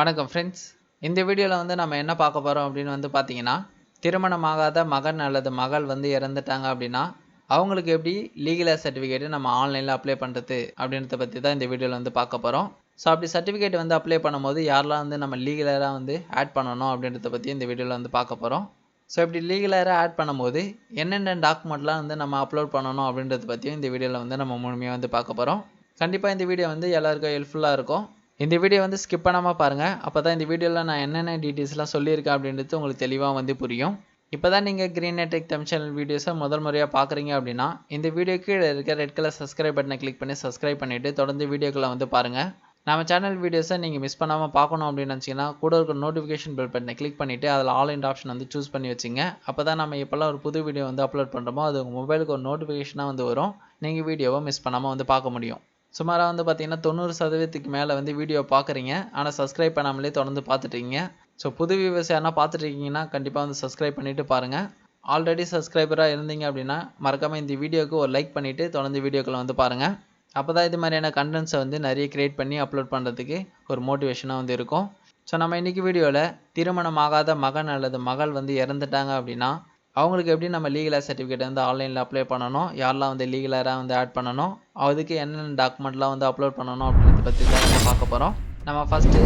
வணக்கம் ஃப்ரெண்ட்ஸ் இந்த வீடியோவில் வந்து நம்ம என்ன பார்க்க போகிறோம் அப்படின்னு வந்து பார்த்தீங்கன்னா திருமணமாகாத மகன் அல்லது மகள் வந்து இறந்துட்டாங்க அப்படின்னா அவங்களுக்கு எப்படி லீகலாக சர்டிஃபிகேட் நம்ம ஆன்லைனில் அப்ளை பண்ணுறது அப்படின்றத பற்றி தான் இந்த வீடியோவில் வந்து பார்க்க போகிறோம் ஸோ அப்படி சர்டிஃபிகேட் வந்து அப்ளை பண்ணும்போது யாரெல்லாம் வந்து நம்ம லீகலராக வந்து ஆட் பண்ணணும் அப்படின்றத பற்றி இந்த வீடியோவில் வந்து பார்க்க போகிறோம் ஸோ இப்படி லீகலராக ஆட் பண்ணும்போது என்னென்ன டாக்குமெண்ட்லாம் வந்து நம்ம அப்லோட் பண்ணணும் அப்படின்றத பற்றியும் இந்த வீடியோவில் வந்து நம்ம முழுமையாக வந்து பார்க்க போகிறோம் கண்டிப்பாக இந்த வீடியோ வந்து எல்லாருக்கும் ஹெல்ப்ஃபுல்லாக இருக்கும். இந்த வீடியோ வந்து ஸ்கிப் பண்ணாமல் பாருங்கள் அப்போ தான் இந்த வீடியோவில் நான் என்னென்ன டீட்டெயில்ஸ்லாம் சொல்லியிருக்கேன் அப்படின்றது உங்களுக்கு தெளிவாக வந்து புரியும். இப்போ தான் நீங்கள் க்ரீன் நெட்ரிக் தமிழ் சேனல் வீடியோஸை முதல் முறையாக பார்க்குறீங்க அப்படின்னா இந்த வீடியோ கீழே இருக்க ரெட் கலர் சப்ஸ்கிரைப் பட்டனை கிளிக் பண்ணி சப்ஸ்கிரைப் பண்ணிவிட்டு தொடர்ந்து வீடியோக்களை வந்து பாருங்கள் நம்ம சேனல் வீடியோஸை நீங்கள் மிஸ் பண்ணாமல் பார்க்கணும் அப்படின்னு நினச்சிங்கன்னா கூட இருக்க நோட்டிஃபிகேஷன் பெல் பட்டனை கிளிக் பண்ணிவிட்டு அதில் ஆல் இண்ட் ஆப்ஷன் வந்து சூஸ் பண்ணி வச்சுங்க. அப்போ தான் நம்ம இப்போல்லாம் ஒரு புது வீடியோ வந்து அப்லோட் பண்ணுறோமோ அது உங்கள் மொபைலுக்கு ஒரு நோட்டிஃபிகேஷனாக வந்து வரும். நீங்கள் வீடியோவை மிஸ் பண்ணாமல் வந்து பார்க்க முடியும். சுமாராக வந்து பார்த்தீங்கன்னா தொண்ணூறு சதவீதத்துக்கு மேலே வந்து வீடியோ பார்க்குறீங்க ஆனால் சப்ஸ்கிரைப் பண்ணாமலே தொடர்ந்து பார்த்துட்ருக்கீங்க ஸோ புது வியூவர்ஸ் யாரா பார்த்துட்ருக்கீங்கன்னா கண்டிப்பாக வந்து சப்ஸ்கிரைப் பண்ணிவிட்டு பாருங்கள் ஆல்ரெடி சப்ஸ்கிரைபராக இருந்தீங்க அப்படின்னா மறக்காமல் இந்த வீடியோவுக்கு ஒரு லைக் பண்ணிவிட்டு தொடர்ந்து வீடியோக்களை வந்து பாருங்கள் அப்போ தான் இது மாதிரியான கண்டென்ட்ஸை வந்து நிறைய க்ரியேட் பண்ணி அப்லோட் பண்ணுறதுக்கு ஒரு மோட்டிவேஷனாக வந்து இருக்கும். ஸோ நம்ம இன்றைக்கி வீடியோவில் திருமணமாகாத மகன் அல்லது மகள் வந்து இறந்துட்டாங்க அப்படின்னா அவங்களுக்கு எப்படி நம்ம லீகலாக சர்டிஃபிகேட் வந்து ஆன்லைனில் அப்ளை பண்ணணும்? யாரெல்லாம் வந்து லீகலாக வந்து ஆட் பண்ணணும்? அதுக்கு என்னென்ன டாக்குமெண்ட்லாம் வந்து அப்லோட் பண்ணணும் அப்படின்றத பற்றி தான் நம்ம பார்க்க போகிறோம் நம்ம ஃபஸ்ட்டு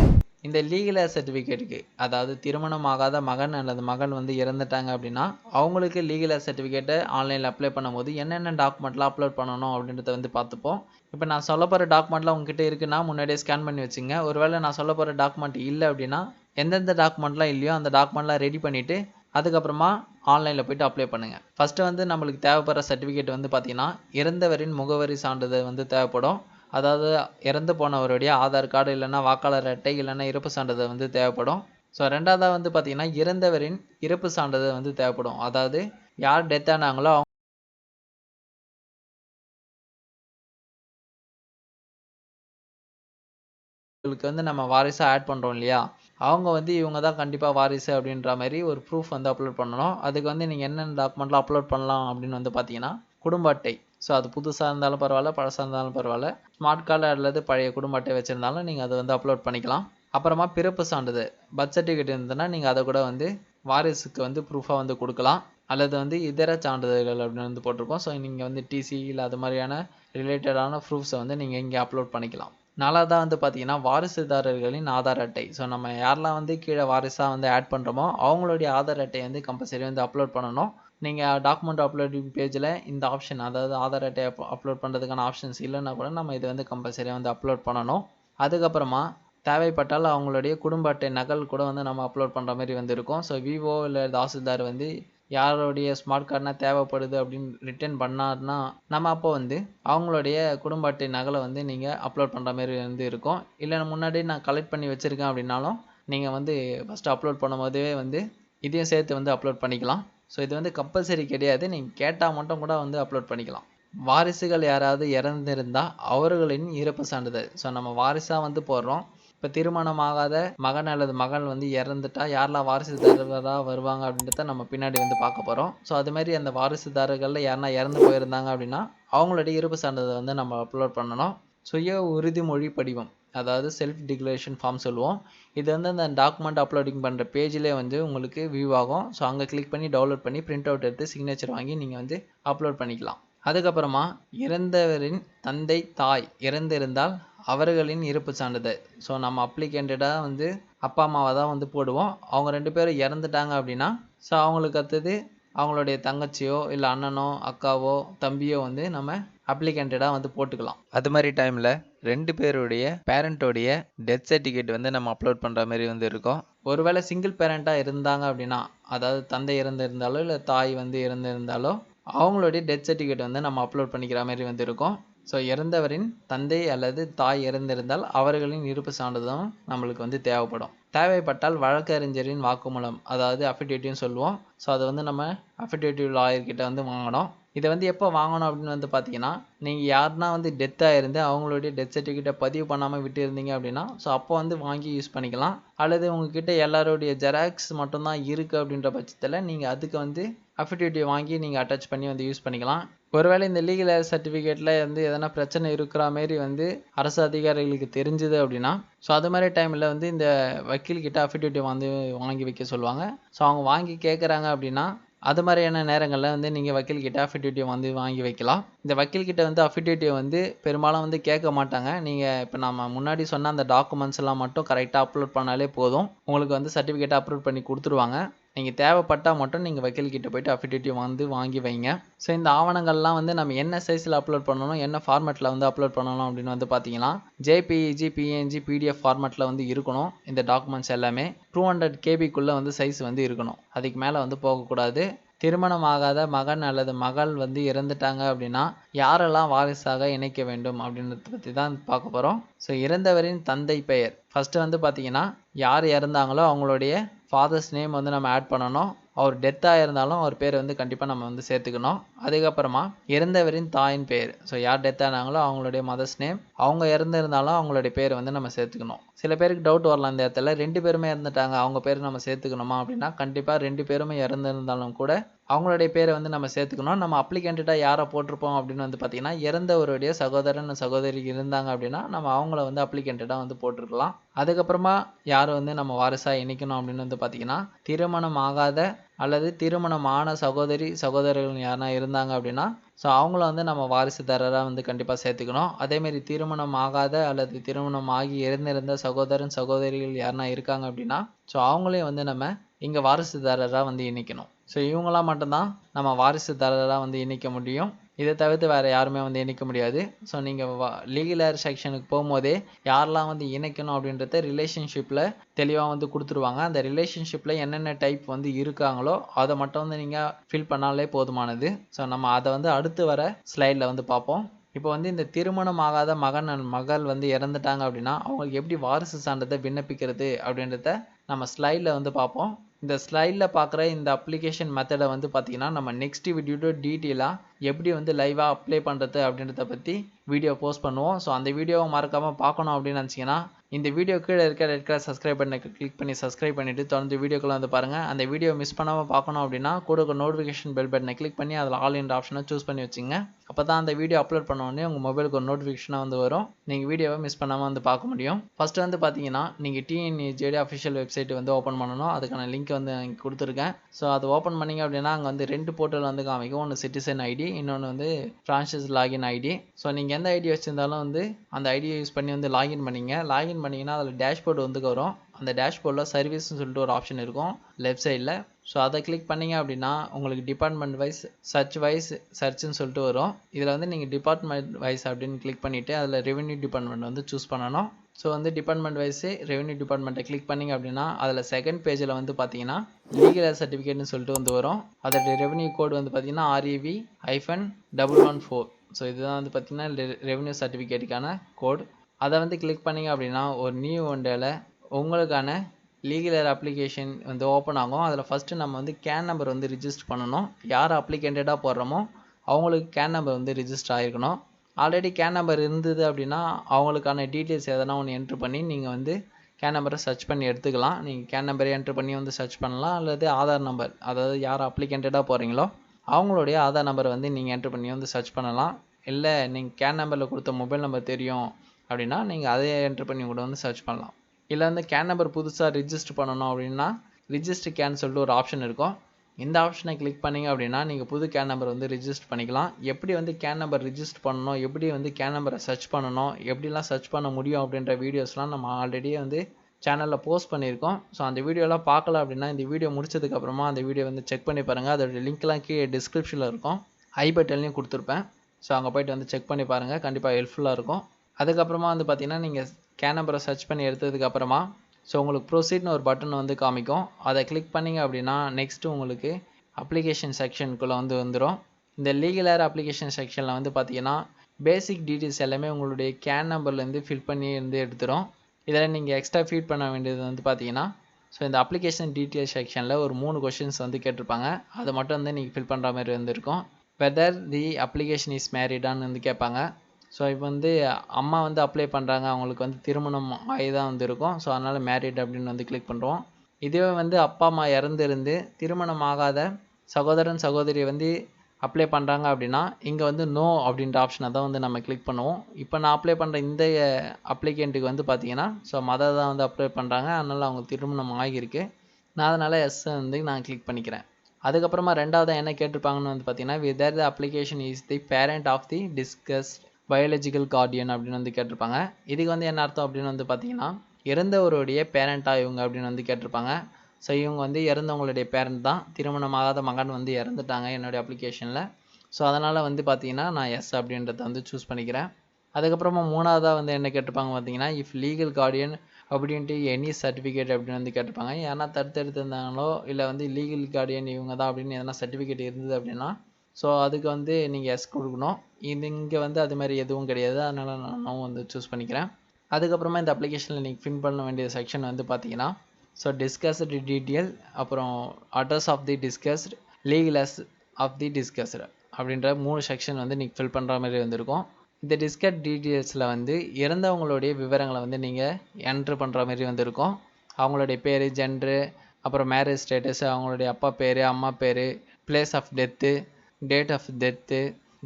இந்த லீகலாக சர்டிஃபிகேட்டுக்கு அதாவது திருமணம் ஆகாத மகன் அல்லது மகன் வந்து இறந்துட்டாங்க அப்படின்னா அவங்களுக்கு லீகலாக சர்டிஃபிகேட்டை ஆன்லைனில் அப்ளை பண்ணும்போது என்னென்ன டாக்குமெண்ட்லாம் அப்லோட் பண்ணணும் அப்படின்றத வந்து பார்த்துப்போம். இப்போ நான் சொல்ல போகிற டாக்குமெண்ட்லாம் உங்ககிட்ட இருக்குன்னா முன்னாடியே ஸ்கேன் பண்ணி வச்சுங்க. ஒருவேளை நான் சொல்ல போகிற டாக்குமெண்ட் இல்லை அப்படின்னா எந்தெந்த டாக்குமெண்ட்லாம் இல்லையோ அந்த டாக்குமெண்ட்லாம் ரெடி பண்ணிவிட்டு அதுக்கப்புறமா ஆன்லைனில் போய்ட்டு அப்ளை பண்ணுங்கள் ஃபஸ்ட்டு வந்து நம்மளுக்கு தேவைப்படுற சர்டிஃபிகேட் வந்து பார்த்திங்கன்னா இறந்தவரின் முகவரி சான்றிதழ் வந்து தேவைப்படும். அதாவது இறந்து போனவருடைய ஆதார் கார்டு இல்லைன்னா வாக்காளர் அட்டை இல்லைன்னா இறப்பு சான்றிதழ் வந்து தேவைப்படும். ஸோ ரெண்டாவதாக வந்து பார்த்திங்கன்னா இறந்தவரின் இறப்பு சான்றிதழ் வந்து தேவைப்படும். அதாவது யார் டெத் ஆனாங்களோ இவங்களுக்கு வந்து நம்ம வாரிசாக ஆட் பண்ணுறோம் இல்லையா? அவங்க வந்து இவங்க தான் கண்டிப்பாக வாரிசு அப்படின்ற மாதிரி ஒரு ப்ரூஃப் வந்து அப்லோட் பண்ணணும். அதுக்கு வந்து நீங்கள் என்னென்ன டாக்குமெண்ட்லாம் அப்லோட் பண்ணலாம் அப்படின்னு வந்து பார்த்தீங்கன்னா குடும்ப அட்டை. ஸோ அது புதுசாக இருந்தாலும் பரவாயில்ல பழசாக இருந்தாலும் பரவாயில்ல. ஸ்மார்ட் கார்டு அல்லது பழைய குடும்ப அட்டை வச்சுருந்தாலும் நீங்கள் அதை வந்து அப்லோட் பண்ணிக்கலாம். அப்புறமா பிறப்பு சான்றிதழ். பர்த் சர்டிஃபிகேட் இருந்ததுன்னா நீங்கள் அதை கூட வந்து வாரிசுக்கு வந்து ப்ரூஃபாக வந்து கொடுக்கலாம். அல்லது வந்து இதர சான்றிதழ்கள் அப்படின்னு வந்து போட்டிருக்கோம். ஸோ நீங்கள் வந்து டிசி இல்லை அது மாதிரியான ரிலேட்டடான ப்ரூஃப்ஸை வந்து நீங்கள் இங்கே அப்லோட் பண்ணிக்கலாம். நாலாவதாக வந்து பார்த்தீங்கன்னா வாரிசுதாரர்களின் ஆதார் அட்டை. ஸோ நம்ம யாரெல்லாம் வந்து கீழே வாரிசாக வந்து ஆட் பண்ணுறோமோ அவங்களுடைய ஆதார் அட்டையை வந்து கம்பல்சரி வந்து அப்லோட் பண்ணணும். நீங்கள் டாக்குமெண்ட் அப்லோடிங் பேஜில் இந்த ஆப்ஷன் அதாவது ஆதார் அட்டை அப்லோட் பண்ணுறதுக்கான ஆப்ஷன்ஸ் இல்லைன்னா கூட நம்ம இது வந்து கம்பல்சரியாக வந்து அப்லோட் பண்ணணும். அதுக்கப்புறமா தேவைப்பட்டால் அவங்களுடைய குடும்ப அட்டை நகல் கூட வந்து நம்ம அப்லோட் பண்ணுற மாதிரி வந்து இருக்கும். ஸோ விவோ இல்லை தாசில்தார் வந்து யாருடைய ஸ்மார்ட் கார்டுனா தேவைப்படுது அப்படின்னு ரிட்டர்ன் பண்ணார்னா நம்ம அப்போ வந்து அவங்களுடைய குடும்ப அட்டை நகலை வந்து நீங்கள் அப்லோட் பண்ணுற மாதிரி வந்து இருக்கும். இல்லை முன்னாடி நான் கலெக்ட் பண்ணி வச்சுருக்கேன் அப்படின்னாலும் நீங்கள் வந்து ஃபஸ்ட்டு அப்லோட் பண்ணும்போதே வந்து இதையும் சேர்த்து வந்து அப்லோட் பண்ணிக்கலாம். ஸோ இது வந்து கம்பல்சரி கிடையாது. நீங்கள் கேட்டால் மட்டும் கூட வந்து அப்லோட் பண்ணிக்கலாம். வாரிசுகள் யாராவது இறந்திருந்தால் அவர்களின் இறப்பு சான்றிதழ். ஸோ நம்ம வாரிசாக வந்து போடுறோம். இப்போ திருமணம் ஆகாத மகன் அல்லது மகள் வந்து இறந்துட்டா யாரெல்லாம் வாரிசுதாரராக வருவாங்க அப்படின்றத நம்ம பின்னாடி வந்து பார்க்க போகிறோம் ஸோ அதுமாரி அந்த வாரிசுதாரர்களில் யாருனா இறந்து போயிருந்தாங்க அப்படின்னா அவங்களுடைய இருப்பு சான்றிதழ் வந்து நம்ம அப்லோட் பண்ணணும். சுய உறுதிமொழி படிவம் அதாவது செல்ஃப் டிக்ளரேஷன் ஃபார்ம் சொல்லுவோம். இது வந்து அந்த டாக்குமெண்ட் அப்லோடிங் பண்ணுற பேஜிலே வந்து உங்களுக்கு வியூ ஆகும். ஸோ அங்கே கிளிக் பண்ணி டவுன்லோட் பண்ணி பிரிண்ட் அவுட் எடுத்து சிக்னேச்சர் வாங்கி நீங்கள் வந்து அப்லோட் பண்ணிக்கலாம். அதுக்கப்புறமா இறந்தவரின் தந்தை தாய் இறந்திருந்தால் அவர்களின் இருப்பு சான்றிதழ் ஸோ நம்ம அப்ளிகேண்டடாக வந்து அப்பா அம்மாவை தான் வந்து போடுவோம். அவங்க ரெண்டு பேரும் இறந்துட்டாங்க அப்படின்னா ஸோ அவங்களுக்கு அடுத்தது அவங்களுடைய தங்கச்சியோ இல்லை அண்ணனோ அக்காவோ தம்பியோ வந்து நம்ம அப்ளிகேண்டடாக வந்து போட்டுக்கலாம். அது மாதிரி டைமில் ரெண்டு பேருடைய பேரண்ட்டோடைய டெத் சர்டிஃபிகேட் வந்து நம்ம அப்லோட் பண்ணுற மாதிரி வந்து இருக்கும். ஒருவேளை சிங்கிள் பேரண்ட்டாக இருந்தாங்க அப்படின்னா அதாவது தந்தை இறந்திருந்தாலோ இல்லை தாய் வந்து இறந்திருந்தாலோ அவங்களுடைய டெத் சர்டிஃபிகேட் வந்து நம்ம அப்லோட் பண்ணிக்கிற மாதிரி வந்து இருக்கும் ஸோ இறந்தவரின் தந்தை அல்லது தாய் இறந்திருந்தால் அவர்களின் இருப்பு சான்றிதழும் நம்மளுக்கு வந்து தேவைப்படும். தேவைப்பட்டால் வழக்கறிஞரின் வாக்குமூலம் அதாவது அஃபிடேட்டிவ்னு சொல்லுவோம். ஸோ அதை வந்து நம்ம அஃபிடேட்டிவ் லாயர்கிட்ட வந்து வாங்கணும். இதை வந்து எப்போ வாங்கணும் அப்படின்னு வந்து பார்த்தீங்கன்னா நீங்கள் யாருனா வந்து டெத்தாக இருந்து அவங்களுடைய டெத் சர்டிஃபிகேட்டை பதிவு பண்ணாமல் விட்டு இருந்தீங்க அப்படின்னா ஸோ அப்போ வந்து வாங்கி யூஸ் பண்ணிக்கலாம். அல்லது உங்ககிட்ட எல்லாருடைய ஜெராக்ஸ் மட்டும்தான் இருக்குது அப்படின்ற பட்சத்தில் நீங்கள் அதுக்கு வந்து அஃபிடேவிட்டியை வாங்கி நீங்கள் அட்டாச் பண்ணி வந்து யூஸ் பண்ணிக்கலாம். ஒருவேளை இந்த லீகல் ஏர் சர்டிஃபிகேட்டில் வந்து எதனா பிரச்சனை இருக்கிற மாரி வந்து அரசு அதிகாரிகளுக்கு தெரிஞ்சுது அப்படின்னா ஸோ அது மாதிரி டைமில் வந்து இந்த வக்கீல்கிட்ட அஃபிடேவிட்டி வந்து வாங்கி வைக்க சொல்லுவாங்க. ஸோ அவங்க வாங்கி கேட்குறாங்க அப்படின்னா அது மாதிரியான நேரங்களில் வந்து நீங்கள் வக்கீல்கிட்ட அஃபிடேவிட்டியை வந்து வாங்கி வைக்கலாம். இந்த வக்கீல்கிட்ட வந்து அஃபிடேவிட்டியை வந்து பெரும்பாலும் வந்து கேட்க மாட்டாங்க. நீங்கள் இப்போ நம்ம முன்னாடி சொன்ன அந்த டாக்குமெண்ட்ஸ் எல்லாம் மட்டும் கரெக்டாக அப்லோட் பண்ணாலே போதும். உங்களுக்கு வந்து சர்டிஃபிகேட் அப்லோட் பண்ணி கொடுத்துருவாங்க. நீங்கள் தேவைப்பட்டால் மட்டும் நீங்கள் வக்கீல்கிட்ட போயிட்டு அஃபிடேட்டிவ் வந்து வாங்கி வைங்க. ஸோ இந்த ஆவணங்கள்லாம் வந்து நம்ம என்ன சைஸில் அப்லோட் பண்ணணும் என்ன ஃபார்மேட்டில் வந்து அப்லோட் பண்ணணும் அப்படின்னு வந்து பார்த்தீங்கன்னா ஜேபிஇஜி பிஎன்ஜி பிடிஎஃப் ஃபார்மேட்டில் வந்து இருக்கணும். இந்த டாக்குமெண்ட்ஸ் எல்லாமே டூ ஹண்ட்ரட் கேபிக்குள்ளே வந்து சைஸ் வந்து இருக்கணும். அதுக்கு மேலே வந்து போகக்கூடாது. திருமணம் ஆகாத மகன் அல்லது மகள் வந்து இறந்துட்டாங்க அப்படின்னா யாரெல்லாம் வாரிசாக இணைக்க வேண்டும் அப்படின்றத பற்றி தான் பார்க்க போகிறோம் ஸோ இறந்தவரின் தந்தை பெயர். ஃபஸ்ட்டு வந்து பார்த்தீங்கன்னா யார் இறந்தாங்களோ அவங்களுடைய ஃபாதர்ஸ் நேம் வந்து நம்ம ஆட் பண்ணணும். அவர் டெத்தாக இருந்தாலும் அவர் பேர் வந்து கண்டிப்பாக நம்ம வந்து சேர்த்துக்கணும். அதுக்கப்புறமா இறந்தவரின் தாயின் பேர். ஸோ யார் டெத் ஆனாங்களோ அவங்களுடைய மதர்ஸ் நேம் அவங்க இறந்துருந்தாலும் அவங்களுடைய பேர் வந்து நம்ம சேர்த்துக்கணும். சில பேருக்கு டவுட் வரலாம் இந்த இடத்துல. ரெண்டு பேருமே இறந்துட்டாங்க. அவங்க பேர் நம்ம சேர்த்துக்கணுமா அப்படின்னா கண்டிப்பாக ரெண்டு பேருமே இறந்துருந்தாலும் கூட அவங்களுடைய பேரை வந்து நம்ம சேர்த்துக்கணும். நம்ம அப்ளிகேண்டட்டாக யாரை போட்டிருப்போம் அப்படின்னு வந்து பார்த்தீங்கன்னா இறந்தவருடைய சகோதரன் சகோதரி இருந்தாங்க அப்படின்னா நம்ம அவங்கள வந்து அப்ளிகேண்டடாக வந்து போட்டிருக்கலாம். அதுக்கப்புறமா யார் வந்து நம்ம வாரிசாக இணைக்கணும் அப்படின்னு வந்து பார்த்தீங்கன்னா திருமணம் ஆகாத அல்லது திருமணம் ஆன சகோதரி சகோதரர்கள் யாருனா இருந்தாங்க அப்படின்னா ஸோ அவங்கள வந்து நம்ம வாரிசுதாரராக வந்து கண்டிப்பாக சேர்த்துக்கணும். அதேமாரி திருமணம் ஆகாத அல்லது திருமணம் ஆகி இறந்திருந்த சகோதரன் சகோதரிகள் யாருனா இருக்காங்க அப்படின்னா ஸோ அவங்களையும் வந்து நம்ம இங்கே வாரிசுதாரராக வந்து இணைக்கணும். ஸோ இவங்களாம் மட்டும்தான் நம்ம வாரிசுதாரராக வந்து இணைக்க முடியும். இதை தவிர்த்து வேறு யாருமே வந்து இணைக்க முடியாது. ஸோ நீங்கள் லீகலர் செக்ஷனுக்கு போகும்போதே யாரெல்லாம் வந்து இணைக்கணும் அப்படின்றத ரிலேஷன்ஷிப்பில் தெளிவாக வந்து கொடுத்துருவாங்க. அந்த ரிலேஷன்ஷிப்பில் என்னென்ன டைப் வந்து இருக்காங்களோ அதை மட்டும் வந்து நீங்கள் ஃபில் பண்ணாலே போதுமானது. ஸோ நம்ம அதை வந்து அடுத்து வர ஸ்லைடில் வந்து பார்ப்போம். இப்போ வந்து இந்த திருமணம் ஆகாத மகன் அண்ட் மகள் வந்து இறந்துட்டாங்க அப்படின்னா அவங்களுக்கு எப்படி வாரிசு சான்றதை விண்ணப்பிக்கிறது அப்படின்றத நம்ம ஸ்லைடில் வந்து பார்ப்போம். இந்த ஸ்லைடில் பார்க்குற இந்த அப்ளிகேஷன் மெத்தடை வந்து பார்த்தீங்கன்னா நம்ம நெக்ஸ்ட் வீடியோட டீட்டெயிலாக எப்படி வந்து லைவாக அப்ளை பண்ணுறது அப்படின்றத பற்றி வீடியோ போஸ்ட் பண்ணுவோம். ஸோ அந்த வீடியோவை மறக்காமல் பார்க்கணும் அப்படின்னு நினச்சிங்கன்னா இந்த வீடியோ கீழே இருக்கிற இருக்கிற சப்ஸ்கிரைப் பண்ண கிளிக் பண்ணி சப்ஸ்கிரைப் பண்ணிவிட்டு தொடர்ந்து வீடியோக்குள்ளே வந்து பாருங்கள் அந்த வீடியோ மிஸ் பண்ணாமல் பார்க்கணும் அப்படின்னா கூட நோட்டிஃபிகேஷன் பெல் பட்டனை கிளிக் பண்ணி அதில் ஆல் என்ற ஆப்ஷனை சூஸ் பண்ணி வச்சுங்க. அப்போ தான் அந்த வீடியோ அப்லோட் பண்ண உடனே உங்கள் மொபைலுக்கு ஒரு நோட்டிஃபிகேஷனாக வந்து வரும். நீங்கள் வீடியோவை மிஸ் பண்ணாமல் வந்து பார்க்க முடியும். ஃபஸ்ட்டு வந்து பார்த்தீங்கன்னா நீங்கள் டிஎன்இஜேடி அஃபிஷியல் வெப்சைட் வந்து ஓப்பன் பண்ணணும். அதுக்கான லிங்க் வந்து கொடுத்துருக்கேன். ஸோ அது ஓப்பன் பண்ணிங்க அப்படின்னா அங்கே வந்து ரெண்டு போர்ட்டல் வந்து காமிக்கும். ஒன்று சிட்டிசன் ஐடி ஐடி இன்னொன்று வந்து ஃப்ரான்ச்சைஸ் லாகின் ஐடி. ஸோ நீங்கள் எந்த ஐடி வச்சுருந்தாலும் வந்து அந்த ஐடியை யூஸ் பண்ணி வந்து லாகின் பண்ணிங்க. லாகின் பண்ணிங்கன்னா அதில் டேஷ்போர்டு வந்து வரும். அந்த டேஷ்போர்டில் சர்வீஸ்னு சொல்லிட்டு ஒரு ஆப்ஷன் இருக்கும் லெஃப்ட் சைடில் ஸோ அதை கிளிக் பண்ணிங்க அப்படின்னா உங்களுக்கு டிபார்ட்மெண்ட் வைஸ் சர்ச் வைஸ் சர்ச்னு சொல்லிட்டு வரும். இதில் வந்து நீங்கள் டிபார்ட்மெண்ட் வைஸ் அப்படின்னு கிளிக் பண்ணிவிட்டு அதில் ரெவென்யூ டிபார்ட்மெண்ட் வந்து சூஸ் பண்ணணும். ஸோ வந்து டிபார்ட்மெண்ட் வைஸு ரெவன்யூ டிபார்ட்மெண்ட்டை கிளிக் பண்ணிங்க அப்படின்னா அதில் செகண்ட் பேஜில் வந்து பார்த்தீங்கன்னா லீகல் சர்டிஃபிகேட்னு சொல்லிட்டு வந்து வரும். அதோட ரெவன்யூ கோட் வந்து பார்த்தீங்கன்னா ஆர்இவி ஐஃபன் டபுள் ஒன் ஃபோர் ஸோ இதுதான் வந்து பார்த்தீங்கன்னா ரெவன்யூ சர்டிஃபிகேட்டுக்கான கோட் அதை வந்து கிளிக் பண்ணிங்க அப்படின்னா ஒரு நியூ ஒன்டேல உங்களுக்கான லீகல் ஏர் அப்ளிகேஷன் வந்து ஓப்பன் ஆகும். அதில் ஃபஸ்ட்டு நம்ம வந்து கேன் நம்பர் வந்து ரிஜிஸ்டர் பண்ணணும். யார் அப்ளிகேண்டடாக போடுறோமோ அவங்களுக்கு கேன் நம்பர் வந்து ரிஜிஸ்டர் ஆகிருக்கணும். ஆல்ரெடி கேன் நம்பர் இருந்தது அப்படின்னா அவங்களுக்கான டீட்டெயில்ஸ் எதனா ஒன்று என்ட்ரு பண்ணி நீங்கள் வந்து கேன் நம்பரை சர்ச் பண்ணி எடுத்துக்கலாம். நீங்கள் கேன் நம்பரை என்ட்ரு பண்ணி வந்து சர்ச் பண்ணலாம். அல்லது ஆதார் நம்பர் அதாவது யார் அப்ளிகேண்டடாக போகிறீங்களோ அவங்களுடைய ஆதார் நம்பரை வந்து நீங்கள் என்ட்ரு பண்ணி வந்து சர்ச் பண்ணலாம். இல்லை நீங்கள் கேன் நம்பரில் கொடுத்த மொபைல் நம்பர் தெரியும் அப்படின்னா நீங்கள் அதை என்ட்ரு பண்ணி கூட வந்து சர்ச் பண்ணலாம். இல்லை வந்து கேன் நம்பர் புதுசாக ரிஜிஸ்டர் பண்ணணும் அப்படின்னா ரிஜிஸ்டர் கேன் சொல்லிட்டு ஒரு ஆப்ஷன் இருக்கும். இந்த ஆப்ஷனை கிளிக் பண்ணிங்க அப்படின்னா நீங்கள் புது கேன் நம்பர் வந்து ரிஜிஸ்டர் பண்ணிக்கலாம். எப்படி வந்து கேன் நம்பர் ரிஜிஸ்டர் பண்ணணும்? எப்படி வந்து கேன் நம்பரை சர்ச் பண்ணணும்? எப்படிலாம் சர்ச் பண்ண முடியும் அப்படின்ற வீடியோஸ்லாம் நம்ம ஆல்ரெடி வந்து சேனலில் போஸ்ட் பண்ணியிருக்கோம். ஸோ அந்த வீடியோலாம் பார்க்கல அப்படின்னா இந்த வீடியோ முடிச்சதுக்கப்புறமா அந்த வீடியோ வந்து செக் பண்ணி பாருங்கள் அதோட லிங்க்லாம் கீழே டிஸ்கிரிப்ஷனில் இருக்கும். ஐ பட்டன்லையும் கொடுத்துருப்பேன். ஸோ அங்கே போயிட்டு வந்து செக் பண்ணி பாருங்கள் கண்டிப்பாக ஹெல்ப்ஃபுல்லாக இருக்கும். அதுக்கப்புறமா வந்து பார்த்தீங்கன்னா நீங்கள் கேன் நம்பரை சர்ச் பண்ணி எடுத்ததுக்கப்புறமா ஸோ உங்களுக்கு ப்ரொசீட்னு ஒரு பட்டன் வந்து காமிக்கும். அதை கிளிக் பண்ணிங்க அப்படின்னா நெக்ஸ்ட்டு உங்களுக்கு அப்ளிகேஷன் செக்ஷனுக்குள்ளே வந்து வந்துடும் இந்த லீகல் ஏர் அப்ளிகேஷன் செக்ஷனில் வந்து பார்த்தீங்கன்னா பேசிக் டீட்டெயில்ஸ் எல்லாமே உங்களுடைய கேன் நம்பர்லேருந்து ஃபில் பண்ணி இருந்து எடுத்துரும். இதில் நீங்கள் எக்ஸ்ட்ரா ஃபீட் பண்ண வேண்டியது வந்து பார்த்தீங்கன்னா ஸோ இந்த அப்ளிகேஷன் டீட்டெயில் செக்ஷனில் ஒரு மூணு கொஷின்ஸ் வந்து கேட்டிருப்பாங்க. அதை மட்டும் வந்து நீங்கள் ஃபில் பண்ணுற மாதிரி வந்துருக்கும் வெதர் தி அப்ளிகேஷன் இஸ் மேரிடான்னு வந்து கேட்பாங்க. ஸோ இப்போ வந்து அம்மா வந்து அப்ளை பண்ணுறாங்க அவங்களுக்கு வந்து திருமணம் ஆகி தான் வந்து இருக்கும். ஸோ அதனால் மேரிட் அப்படின்னு வந்து கிளிக் பண்ணுறோம் இதுவே வந்து அப்பா அம்மா இறந்துருந்து திருமணம் ஆகாத சகோதரன் சகோதரி வந்து அப்ளை பண்ணுறாங்க அப்படின்னா இங்கே வந்து நோ அப்படின்ற ஆப்ஷனை தான் வந்து நம்ம கிளிக் பண்ணுவோம். இப்போ நான் அப்ளை பண்ணுற இந்த அப்ளிகேண்ட்டுக்கு வந்து பார்த்தீங்கன்னா ஸோ மதர் தான் வந்து அப்ளை பண்ணுறாங்க அதனால் அவங்க திருமணம் ஆகியிருக்கு. நான் அதனால் எஸ் வந்து நான் கிளிக் பண்ணிக்கிறேன். அதுக்கப்புறமா ரெண்டாவது என்ன கேட்டிருப்பாங்கன்னு வந்து பார்த்தீங்கன்னா whether the application is the parent of the deceased biological guardian அப்படின்னு வந்து கேட்டிருப்பாங்க. இதுக்கு வந்து என்ன அர்த்தம் அப்படின்னு வந்து பார்த்தீங்கன்னா இறந்தவருடைய பேரண்ட்டாக இவங்க அப்படின்னு வந்து கேட்டிருப்பாங்க. ஸோ இவங்க வந்து இறந்தவங்களுடைய பேரண்ட் தான். திருமணமாகாத மகன் வந்து இறந்துட்டாங்க என்னுடைய அப்ளிகேஷனில் ஸோ அதனால் வந்து பார்த்தீங்கன்னா நான் எஸ் அப்படின்றத வந்து சூஸ் பண்ணிக்கிறேன். அதுக்கப்புறமா மூணாவதாக வந்து என்ன கேட்டிருப்பாங்க பார்த்தீங்கன்னா இஃப் லீகல் கார்டியன் அப்படின்ட்டு எனி சர்டிஃபிகேட் அப்படின்னு வந்து கேட்டிருப்பாங்க. ஏன்னா தடுத்து இருந்தாங்களோ இல்லை வந்து லீகல் கார்டியன் இவங்க தான் அப்படின்னு எதனா சர்டிஃபிகேட் இருந்தது அப்படின்னா ஸோ அதுக்கு வந்து நீங்கள் எஸ் கொடுக்கணும். இது இங்கே வந்து அது மாதிரி எதுவும் கிடையாது. அதனால் நானும் வந்து சூஸ் பண்ணிக்கிறேன். அதுக்கப்புறமா இந்த அப்ளிகேஷனில் நீங்கள் ஃபில் பண்ண வேண்டிய செக்ஷன் வந்து பார்த்தீங்கன்னா ஸோ டிஸ்கஸ்டு டீட்டெயில் அப்புறம் address of the deceased legal heirs of the deceased அப்படின்ற மூணு செக்ஷன் வந்து நீங்கள் ஃபில் பண்ணுற மாதிரி வந்திருக்கும். இந்த டிஸ்கட் டீட்டெயில்ஸில் வந்து இறந்தவங்களுடைய விவரங்களை வந்து நீங்கள் என்ட்ரு பண்ணுற மாதிரி வந்திருக்கும். அவங்களுடைய பேர் ஜென்ரு அப்புறம் மேரேஜ் ஸ்டேட்டஸ் அவங்களுடைய அப்பா பேர் அம்மா பேர் place of death date of death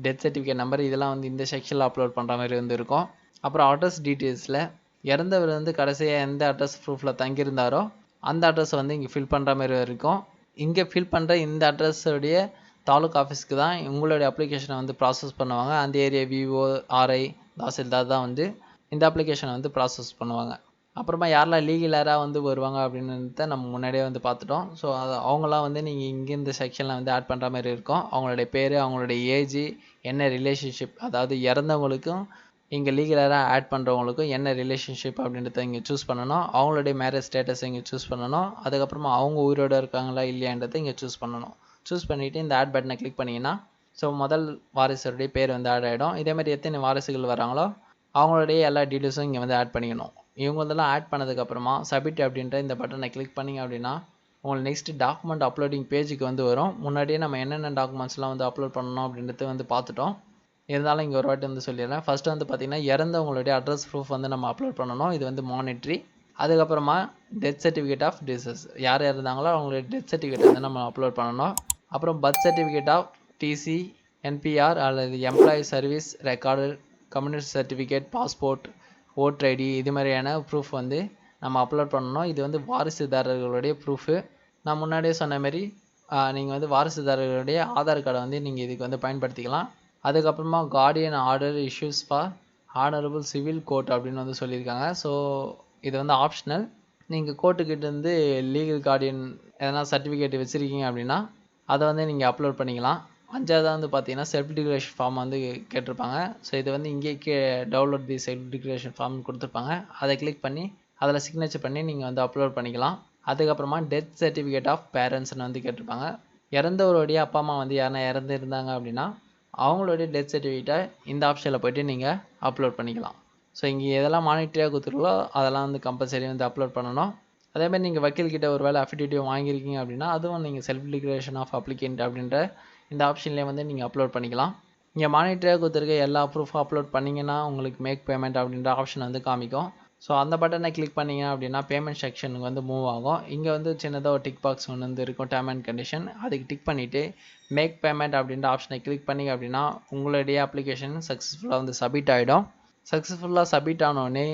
death certificate number இதெல்லாம் வந்து இந்த செக்ஷனில் அப்லோட் பண்ணுற மாதிரி வந்து இருக்கும் அப்புறம் அட்ரஸ் டீட்டெயில்ஸில் இறந்தவர் வந்து கடைசியாக எந்த அட்ரஸ் ப்ரூஃபில் தங்கியிருந்தாரோ அந்த அட்ரஸை வந்து இங்கே ஃபில் பண்ணுற மாதிரி இருக்கும் இங்கே ஃபில் பண்ணுற இந்த அட்ரஸுடைய தாலுக் ஆஃபீஸ்க்கு தான் உங்களுடைய அப்ளிகேஷனை வந்து ப்ராசஸ் பண்ணுவாங்க. அந்த ஏரியா விஓ ஆர்ஐ தாசில்தார் தான் வந்து இந்த அப்ளிகேஷனை வந்து ப்ராசஸ் பண்ணுவாங்க. அப்புறமா யாரெல்லாம் லீகலராக வந்து வருவாங்க அப்படின்றத நம்ம முன்னாடியே வந்து பார்த்துட்டோம். ஸோ அது அவங்களாம் வந்து நீங்கள் இங்கே இந்த செக்ஷனில் வந்து ஆட் பண்ணுற மாதிரி இருக்கும். அவங்களுடைய பேர் அவங்களுடைய ஏஜ் என்ன ரிலேஷன்ஷிப் அதாவது இறந்தவங்களுக்கும் இங்கே லீகலராக ஆட் பண்ணுறவங்களுக்கும் என்ன ரிலேஷன்ஷிப் அப்படின்றத இங்கே சூஸ் பண்ணணும். அவங்களுடைய மேரேஜ் ஸ்டேட்டஸ் இங்கே சூஸ் பண்ணணும். அதுக்கப்புறமா அவங்க உயிரோட இருக்காங்களா இல்லையான்றதை இங்கே சூஸ் பண்ணணும். சூஸ் பண்ணிவிட்டு இந்த ஆட் பட்டனை கிளிக் பண்ணிங்கன்னா ஸோ முதல் வாரிசருடைய பேர் வந்து ஆட் ஆகிடும் இதேமாதிரி எத்தனை வாரிசுகள் வராங்களோ அவங்களுடைய எல்லா டீட்டெயில்ஸும் இங்கே வந்து ஆட் பண்ணிக்கணும். இவங்களதெல்லாம் ஆட் பண்ணதுக்கப்புறமா சப்மிட் அப்படின்ற இந்த பட்டனை கிளிக் பண்ணிங்க அப்படின்னா உங்களுக்கு நெக்ஸ்ட் டாக்குமெண்ட் அப்லோடிங் பேஜுக்கு வந்து வரும். முன்னாடியே நம்ம என்னென்ன டாக்குமெண்ட்ஸ்லாம் வந்து அப்லோட் பண்ணணும் அப்படின்றது வந்து பார்த்துட்டோம். இருந்தாலும் இங்கே ஒரு வாட்டி வந்து சொல்லிடுறேன். ஃபஸ்ட்டு வந்து பார்த்திங்கன்னா இறந்தவங்களுடைய அட்ரஸ் ப்ரூஃப் வந்து நம்ம அப்லோட் பண்ணணும். இது வந்து மானிட்ரி அதுக்கப்புறமா டெத் சர்டிஃபிகேட் ஆஃப் டிசஸ் யார் இருந்தாங்களோ அவங்களுடைய டெத் சர்டிஃபிகேட் வந்து நம்ம அப்லோட் பண்ணணும். அப்புறம் birth certificate of TC NPR அல்லது employee service record community certificate passport voter ID இது மாதிரியான ப்ரூஃப் வந்து நம்ம அப்லோட் பண்ணணும். இது வந்து வாரிசுதாரர்களுடைய ப்ரூஃபு நான் முன்னாடியே சொன்ன மாதிரி நீங்கள் வந்து வாரிசுதாரர்களுடைய ஆதார் கார்டை வந்து நீங்கள் இதுக்கு வந்து பயன்படுத்திக்கலாம். அதுக்கப்புறமா guardian order issues for honourable civil court அப்படின்னு வந்து சொல்லியிருக்காங்க. ஸோ இது வந்து ஆப்ஷனல் நீங்கள் கோர்ட்டுக்கிட்ட இருந்து லீகல் கார்டியன் எதனா சர்டிஃபிகேட் வச்சுருக்கீங்க அப்படின்னா அதை வந்து நீங்கள் அப்லோட் பண்ணிக்கலாம். அஞ்சாவதாக வந்து பார்த்தீங்கன்னா செல்ஃப் டிக்ளரேஷன் ஃபார்ம் வந்து கேட்டிருப்பாங்க. ஸோ இது வந்து இங்கே K download the self declaration form கொடுத்துருப்பாங்க. அதை கிளிக் பண்ணி அதில் சிக்னேச்சர் பண்ணி நீங்கள் வந்து அப்லோட் பண்ணிக்கலாம். அதுக்கப்புறமா டெத் சர்டிஃபிகேட் ஆஃப் பேரண்ட்ஸ்னு வந்து கேட்டிருப்பாங்க. இறந்தவருடைய அப்பா அம்மா வந்து யாருன்னா இறந்துருந்தாங்க அப்படின்னா அவங்களுடைய டெத் சர்டிஃபிகேட்டை இந்த ஆப்ஷனில் போய்ட்டு நீங்கள் அப்லோட் பண்ணிக்கலாம். ஸோ இங்கே எதெல்லாம் மானிட்டரியாக கொடுத்துருக்கோ அதெல்லாம் வந்து கம்பல்சரி வந்து அப்லோட் பண்ணணும். அதேமாதிரி நீங்கள் வக்கீல்கிட்ட ஒரு வேலை அஃபிடேட்டிவ் வாங்கியிருக்கீங்க அப்படின்னா அதுவும் நீங்கள் செல்ஃப் டிக்ளரேஷன் ஆஃப் அப்ளிகேண்ட் அப்படின்ற இந்த ஆப்ஷன்லேயே வந்து நீங்கள் அப்லோட் பண்ணிக்கலாம். இங்கே மானிட்டராக கொடுத்துருக்க எல்லா ப்ரூஃபும் அப்லோட் பண்ணிங்கன்னா உங்களுக்கு மேக் பேமெண்ட் அப்படின்ற ஆப்ஷன் வந்து காமிக்கும். ஸோ அந்த பட்டனை கிளிக் பண்ணிங்க அப்படின்னா பேமெண்ட் செக்ஷனுக்கு வந்து மூவ் ஆகும். இங்கே வந்து சின்னதாக ஒரு டிக் பாக்ஸ் ஒன்று வந்து இருக்கும் டேர்ம் அண்ட் கண்டிஷன் அதுக்கு டிக் பண்ணிவிட்டு மேக் பேமெண்ட் அப்படின்ற ஆப்ஷனை கிளிக் பண்ணிங்க அப்படின்னா உங்களுடைய அப்ளிகேஷன் சக்ஸஸ்ஃபுல்லாக வந்து சப்மிட் ஆகிடும் சக்ஸஸ்ஃபுல்லாக சப்மிட் ஆனோடனே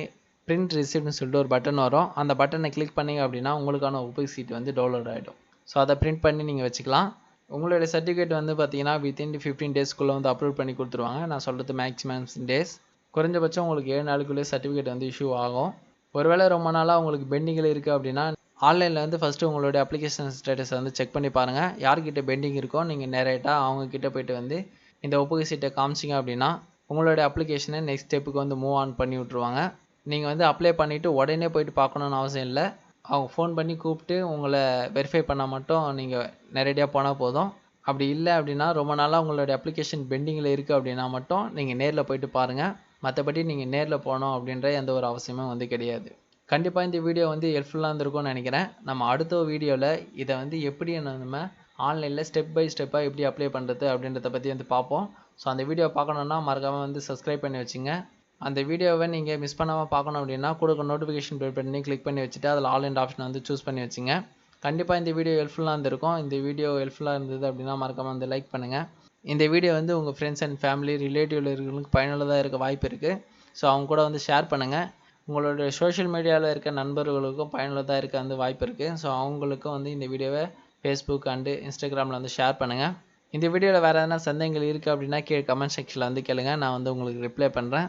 பிரிண்ட் ரிசிப்ட்னு சொல்லிட்டு ஒரு பட்டன் வரும். அந்த பட்டனை கிளிக் பண்ணிங்க அப்படின்னா உங்களுக்கான உபயோக சீட் வந்து டவுன்லோட் ஆகிடும் ஸோ அதை பிரிண்ட் பண்ணி நீங்கள் வச்சுக்கலாம். உங்களுடைய சர்டிஃபிகேட் வந்து பார்த்தீங்கன்னா வித்தின் ஃபிஃப்டீன் டேஸ்க்குள்ளே வந்து அப்லோட் பண்ணி கொடுத்துருவாங்க. நான் சொல்கிறது மேக்ஸிமம் டேஸ் குறைஞ்சபட்சம் உங்களுக்கு ஏழு நாளுக்குள்ளே சர்டிஃபிகேட் வந்து இஷ்யூ ஆகும். ஒருவேளை ரொம்ப நாளாக உங்களுக்கு பெண்டிங்கில் இருக்குது அப்படின்னா ஆன்லைனில் வந்து ஃபஸ்ட்டு உங்களுடைய அப்ளிகேஷன் ஸ்டேட்டஸை வந்து செக் பண்ணி பாருங்கள் யார்கிட்ட பெண்டிங் இருக்கோ நீங்கள் நேரேட்டாக அவங்கக்கிட்ட போயிட்டு வந்து இந்த ஒப்புகை சீட்டை காமிச்சிங்க அப்படின்னா உங்களுடைய அப்ளிகேஷனை நெக்ஸ்ட் ஸ்டெப்புக்கு வந்து மூவ் ஆன் பண்ணி விட்ருவாங்க நீங்கள் வந்து அப்ளை பண்ணிவிட்டு உடனே போயிட்டு பார்க்கணுன்னு அவசியம் இல்லை. அவங்க ஃபோன் பண்ணி கூப்பிட்டு உங்களை வெரிஃபை பண்ணால் மட்டும் நீங்கள் நேரடியாக போனால் போதும். அப்படி இல்லை அப்படின்னா ரொம்ப நாளாக உங்களுடைய அப்ளிகேஷன் பெண்டிங்கில் இருக்குது அப்படின்னா மட்டும் நீங்கள் நேரில் போயிட்டு பாருங்கள் மற்றபடி நீங்கள் நேரில் போகணும் அப்படின்ற எந்த ஒரு அவசியமும் வந்து கிடையாது. கண்டிப்பாக இந்த வீடியோ வந்து ஹெல்ப்ஃபுல்லாக இருந்திருக்கும்னு நினைக்கிறேன். நம்ம அடுத்த வீடியோவில் இதை வந்து எப்படி நம்ம ஆன்லைனில் ஸ்டெப் பை ஸ்டெப்பாக எப்படி அப்ளை பண்ணுறது அப்படின்றத பற்றி வந்து பார்ப்போம். ஸோ அந்த வீடியோ பார்க்கணுன்னா மறக்காமல் வந்து சப்ஸ்கிரைப் பண்ணி வச்சுங்க. அந்த வீடியோவை நீங்கள் மிஸ் பண்ணாமல் பார்க்கணும் அப்படின்னா கொடுக்க நோட்டிஃபிகேஷன் பெல் பண்ணி கிளிக் பண்ணி வச்சுட்டு அதில் ஆல் அண்ட் வந்து சூஸ் பண்ணி வச்சுங்க. கண்டிப்பாக இந்த வீடியோ ஹெல்ப்ஃபுல்லாக இருந்திருக்கும். இந்த வீடியோ ஹெல்ப்ஃபுல்லாக இருந்தது அப்படின்னா மறக்காமல் வந்து லைக் பண்ணுங்கள் இந்த வீடியோ வந்து உங்கள் ஃப்ரெண்ட்ஸ் அண்ட் ஃபேமிலி ரிலேட்டிவில் இருக்கிறவங்களுக்கு பயனுள்ளதாக இருக்க வாய்ப்பு இருக்குது ஸோ அவங்க கூட வந்து ஷேர் பண்ணுங்கள் உங்களோட சோஷியல் மீடியாவில் இருக்க நண்பர்களுக்கும் பயனுள்ளதாக இருக்க வந்து வாய்ப்பு இருக்குது ஸோ அவங்களுக்கும் வந்து இந்த வீடியோவை ஃபேஸ்புக் அண்டு இன்ஸ்டாகிராமில் வந்து ஷேர் பண்ணுங்கள் இந்த வீடியோவில் வேறு எதனா சந்தேகங்கள் இருக்குது அப்படின்னா கீழே கமெண்ட் செக்ஷனில் வந்து கேளுங்க. நான் வந்து உங்களுக்கு ரிப்ளை பண்ணுறேன்